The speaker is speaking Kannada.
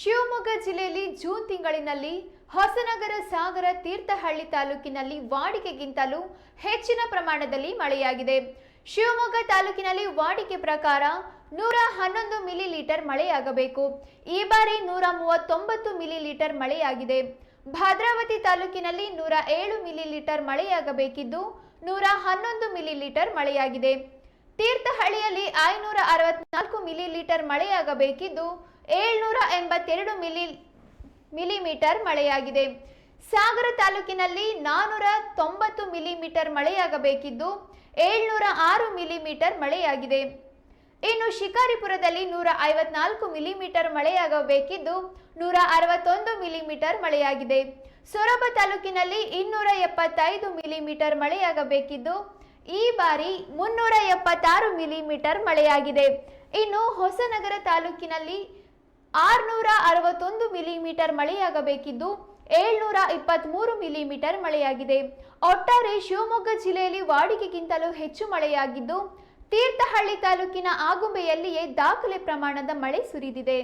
ಶಿವಮೊಗ್ಗ ಜಿಲ್ಲೆಯಲ್ಲಿ ಜೂನ್ ತಿಂಗಳಿನಲ್ಲಿ ಹೊಸನಗರ ಸಾಗರ ತೀರ್ಥಹಳ್ಳಿ ತಾಲೂಕಿನಲ್ಲಿ ವಾಡಿಕೆಗಿಂತಲೂ ಹೆಚ್ಚಿನ ಪ್ರಮಾಣದಲ್ಲಿ ಮಳೆಯಾಗಿದೆ. ಶಿವಮೊಗ್ಗ ತಾಲೂಕಿನಲ್ಲಿ ವಾಡಿಕೆ ಪ್ರಕಾರ ನೂರ ಹನ್ನೊಂದು ಮಿಲಿ ಲೀಟರ್ ಮಳೆಯಾಗಬೇಕು. ಈ ಬಾರಿ ನೂರ ಮೂವತ್ತೊಂಬತ್ತು ಮಿಲಿ ಲೀಟರ್ ಮಳೆಯಾಗಿದೆ. ಭದ್ರಾವತಿ ತಾಲೂಕಿನಲ್ಲಿ ನೂರ ಏಳು ಮಿಲಿ ಲೀಟರ್ ಮಳೆಯಾಗಬೇಕಿದ್ದು ನೂರ ಹನ್ನೊಂದು ಮಿಲಿ ಲೀಟರ್ ಮಳೆಯಾಗಿದೆ. ತೀರ್ಥಹಳ್ಳಿಯಲ್ಲಿ ಐನೂರ ಅರವತ್ನಾಲ್ಕು ಮಿಲಿ ಲೀಟರ್ ಮಳೆಯಾಗಬೇಕಿದ್ದು ಏಳ್ನೂರ ಎಂಬತ್ತೆರಡು ಮಿಲಿ, ಮಿಲಿಮೀಟರ್ ಮಳೆಯಾಗಿದೆ. ಸಾಗರ ತಾಲೂಕಿನಲ್ಲಿ ನಾನೂರ ತೊಂಬತ್ತು ಮಿಲಿಮೀಟರ್ ಮಳೆಯಾಗಬೇಕಿದ್ದು ಏಳ್ನೂರ ಆರು ಮಿಲಿಮೀಟರ್ ಮಳೆಯಾಗಿದೆ. ಇನ್ನು ಶಿಕಾರಿಪುರದಲ್ಲಿ ನೂರ ಐವತ್ನಾಲ್ಕು ಮಿಲಿಮೀಟರ್ ಮಳೆಯಾಗಬೇಕಿದ್ದು ನೂರ ಅರವತ್ತೊಂದು ಮಿಲಿಮೀಟರ್ ಮಳೆಯಾಗಿದೆ. ಸೊರಬ ತಾಲೂಕಿನಲ್ಲಿ ಇನ್ನೂರ ಎಪ್ಪತ್ತೈದು ಮಿಲಿಮೀಟರ್ ಮಳೆಯಾಗಬೇಕಿದ್ದು ಈ ಬಾರಿ ಮುನ್ನೂರ ಎಪ್ಪತ್ತಾರು ಮಿಲಿಮೀಟರ್ ಮಳೆಯಾಗಿದೆ. ಇನ್ನು ಹೊಸನಗರ ತಾಲೂಕಿನಲ್ಲಿ ಆರುನೂರ ಅರವತ್ತೊಂದು ಮಿಲಿಮೀಟರ್ ಮಳೆಯಾಗಬೇಕಿದ್ದು ಏಳ್ನೂರ ಇಪ್ಪತ್ತ್ಮೂರು ಮಿಲಿಮೀಟರ್ ಮಳೆಯಾಗಿದೆ. ಒಟ್ಟಾರೆ ಶಿವಮೊಗ್ಗ ಜಿಲ್ಲೆಯಲ್ಲಿ ವಾಡಿಕೆಗಿಂತಲೂ ಹೆಚ್ಚು ಮಳೆಯಾಗಿದ್ದು ತೀರ್ಥಹಳ್ಳಿ ತಾಲೂಕಿನ ಆಗುಂಬೆಯಲ್ಲಿಯೇ ದಾಖಲೆ ಪ್ರಮಾಣದ ಮಳೆ ಸುರಿದಿದೆ.